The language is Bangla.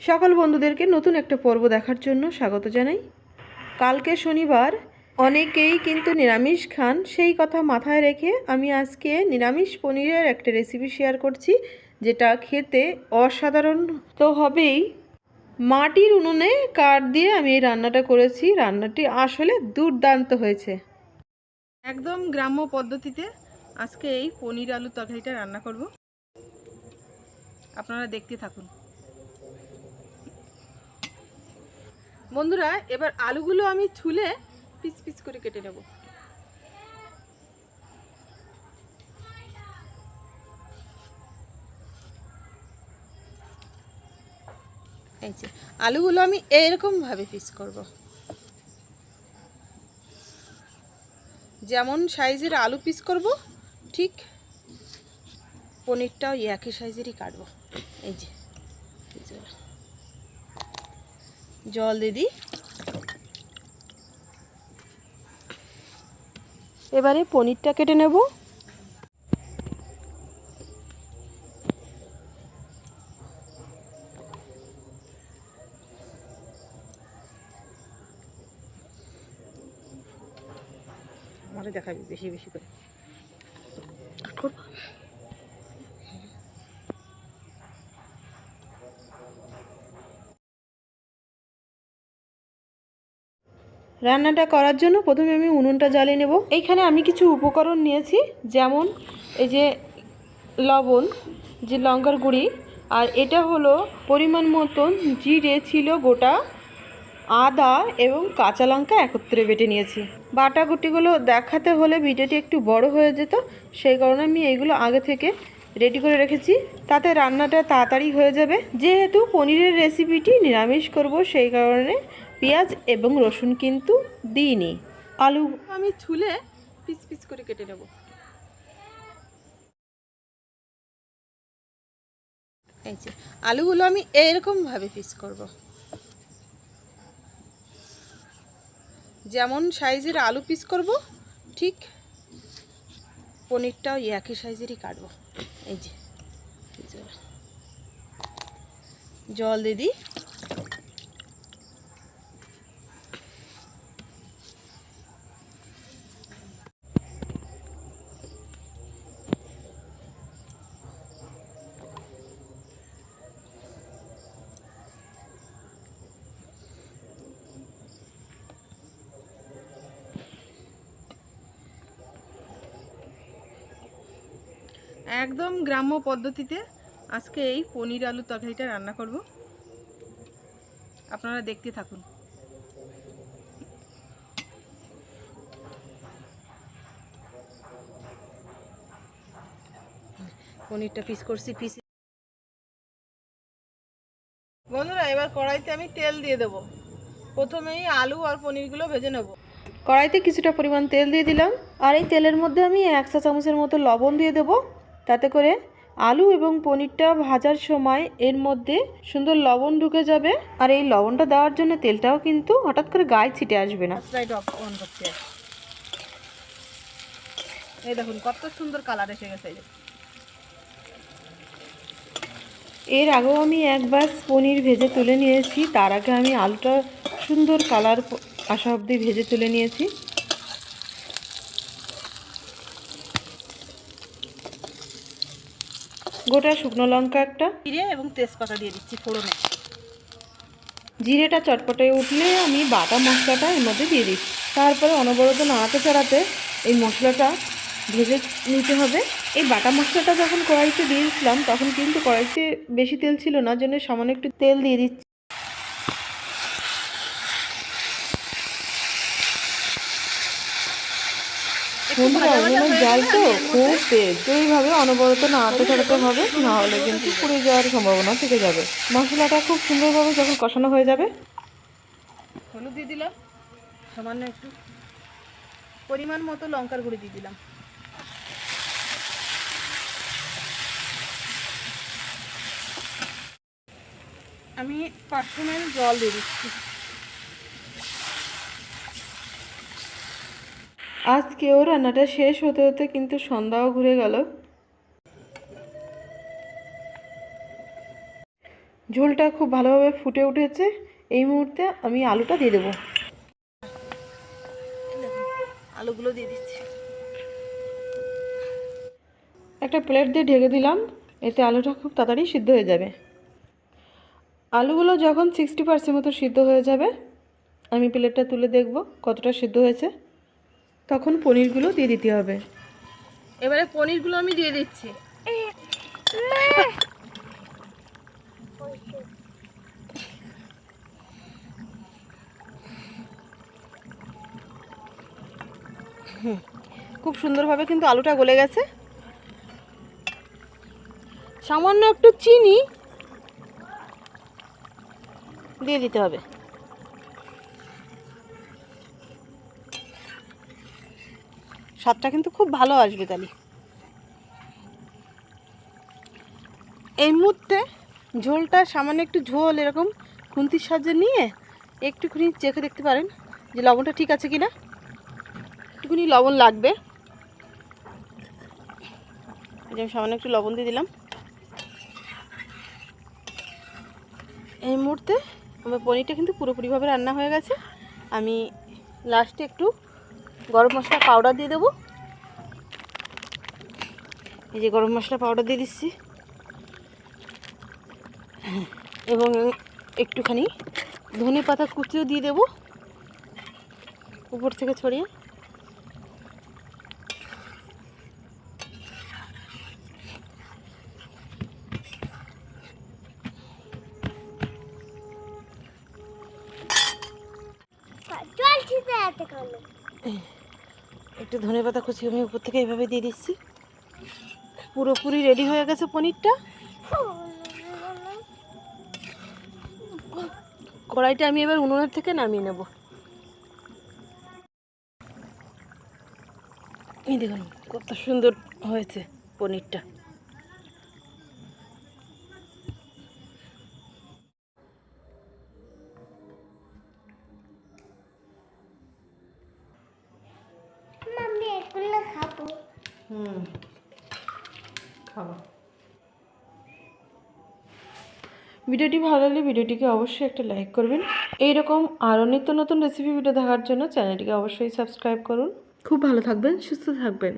সকল বন্ধুদেরকে নতুন একটা পর্ব দেখার জন্য স্বাগত জানাই। কালকে শনিবার অনেকেই কিন্তু নিরামিষ খান, সেই কথা মাথায় রেখে আমি আজকে নিরামিষ পনিরের একটা রেসিপি শেয়ার করছি, যেটা খেতে অসাধারণ তো হবেই। মাটির উনুনে কাঠ দিয়ে আমি এই রান্নাটা করেছি, রান্নাটি আসলে দুর্দান্ত হয়েছে। একদম গ্রাম্য পদ্ধতিতে আজকে এই পনির আলু তরকারিটা রান্না করব। আপনারা দেখতে থাকুন। বন্ধুরা, এবার আলুগুলো আমি ছুলে পিস পিস করে কেটে নেব। এই যে, আলুগুলো আমি এইরকম ভাবে পিস করব। যেমন সাইজের আলু পিস করব, ঠিক পনিরটাও একই সাইজেরই কাটবো। এই যে। জল দিয়ে দিই। এবারে পনিরটা কেটে নেব। আমারে দেখাবি বেশি বেশি করে। রান্নাটা করার জন্য প্রথমে আমি উনুনটা জ্বালিয়ে নেব। এইখানে আমি কিছু উপকরণ নিয়েছি, যেমন এই যে লবণ, যে লঙ্কার গুঁড়ি, আর এটা হলো পরিমাণ মতন জিরে ছিল গোটা, আদা এবং কাঁচা লঙ্কা একত্রে বেটে নিয়েছি। বাটা গুটিগুলো দেখাতে হলে ভিডিওটি একটু বড় হয়ে যেত, সেই কারণে আমি এইগুলো আগে থেকে রেডি করে রেখেছি। তাতে রান্নাটা তাড়াতাড়ি হয়ে যাবে। যেহেতু পনিরের রেসিপিটি নিরামিষ করব, সেই কারণে পেঁয়াজ এবং রসুন কিন্তু দিইনি। আলু আমি ছুলে পিস পিস করে কেটে নেব। এই যে, আলুগুলো আমি এইরকমভাবে পিস করব। যেমন সাইজের আলু পিস করব, ঠিক পনিরটাও একই সাইজেরই কাটবো। এই যে জল দিয়ে একদম গ্রাম্য পদ্ধতিতে আজকে এই পনির আলু তরকারিটা রান্না করব। আপনারা দেখতে থাকুন। পনিরটা পিস করছি পিস বন্ধুরা, এবার কড়াইতে আমি তেল দিয়ে দেব। প্রথমেই আলু আর পনিরগুলো ভেজে নেব। কড়াইতে কিছুটা পরিমাণ তেল দিয়ে দিলাম। আর এই তেলের মধ্যে আমি এক চা চামচের মতো লবণ দিয়ে দেব। তাতে করে আলু এবং পনিরটা ভাজার সময় এর মধ্যে সুন্দর লবণ ঢুকে যাবে। আর এই লবণটা দেওয়ার জন্য তেলটাও কিন্তু হঠাৎ করে গায়ে ছিটে আসবে না। এই দেখুন কত সুন্দর কালার এসে গেছে এর আগেও আমি এক বাস পনির ভেজে তুলে নিয়েছি তার আগে আমি আলুটা সুন্দর কালার আসা অবধি ভেজে তুলে নিয়েছি। গোটা শুকনো লঙ্কা একটা। জিরে এবং তেজপাতা দিয়ে দিচ্ছি ফোড়নে। জিরেটা চটপটে উঠলে আমি বাটা মশলাটা এর মধ্যে দিয়ে দিচ্ছি। তারপরে অনবরত নাড়াতে চাড়াতে এই মশলাটা ভেজে নিতে হবে। এই বাটা মশলাটা যখন কড়াইতে দিয়েছিলাম তখন কিন্তু কড়াইতে বেশি তেল ছিল না জন্য সামান্য একটু তেল দিয়ে দিচ্ছি। বন্ধুরা উনুনের জাল তো খুব তেজ তো এইভাবে অনবরত নাড়াতে চাড়াতে হবে না হলে কিন্তু পুড়ে যাওয়ার সম্ভাবনা থেকে যাবে। মশলাটা খুব সুন্দরভাবে যখন কষানো হয়ে যাবে। হলুদ দিয়ে দিলাম সামান্য একটু পরিমাণ মতো লঙ্কার গুঁড়ি দিয়ে দিলাম। আমি পাঁচশো জল দিয়ে দিচ্ছি। আজকেও রান্নাটা শেষ হতে হতে কিন্তু সন্ধ্যাও ঘুরে গেল। ঝোলটা খুব ভালোভাবে ফুটে উঠেছে। এই মুহূর্তে আমি আলুটা দিয়ে দেবো। আলুগুলো দিয়ে দিচ্ছি। একটা প্লেট দিয়ে ঢেকে দিলাম। এতে আলুটা খুব তাড়াতাড়ি সিদ্ধ হয়ে যাবে। আলুগুলো যখন সিক্সটি পার্সেন্ট মতো সিদ্ধ হয়ে যাবে আমি প্লেটটা তুলে দেখব কতটা সিদ্ধ হয়েছে। তখন পনিরগুলো দিয়ে দিতে হবে। এবারে পনিরগুলো আমি দিয়ে দিচ্ছি। হুম, খুব সুন্দরভাবে কিন্তু আলুটা গলে গেছে। সামান্য একটু চিনি দিয়ে দিতে হবে। স্বাদটা কিন্তু খুব ভালো আসবে তাহলে। এই মুহূর্তে ঝোলটা সামান্য একটু ঝোল এরকম খুন্তির সাহায্যে নিয়ে একটুখানি চেখে দেখতে পারেন যে লবণটা ঠিক আছে কি না একটুখানি লবণ লাগবে। আমি সামান্য একটু লবণ দিয়ে দিলাম। এই মুহূর্তে আমার পনিরটা কিন্তু পুরোপুরিভাবে রান্না হয়ে গেছে। আমি লাস্টে একটু গরম মশলা পাউডার দিয়ে দেবো। এই যে গরম মশলা পাউডার দিয়ে দিচ্ছি। এবং একটুখানি ধনে পাতা কুচিও দিয়ে দেবো। উপর থেকে ছড়িয়ে। চলছি তো একটু ধনে পাতা কুচি আমি উপর থেকে এইভাবে দিয়ে দিচ্ছি। পুরোপুরি রেডি হয়ে গেছে পনিরটা। কড়াইটা আমি এবার উনুনের থেকে নামিয়ে নেব। এই দেখুন, কত সুন্দর হয়েছে পনিরটা। খাব। ভিডিওটি ভালো লাগলে ভিডিওটিকে অবশ্যই একটা লাইক করবেন। এইরকম আরও নিত্য নতুন রেসিপি ভিডিও দেখার জন্য চ্যানেলটিকে অবশ্যই সাবস্ক্রাইব করুন। খুব ভালো থাকবেন, সুস্থ থাকবেন।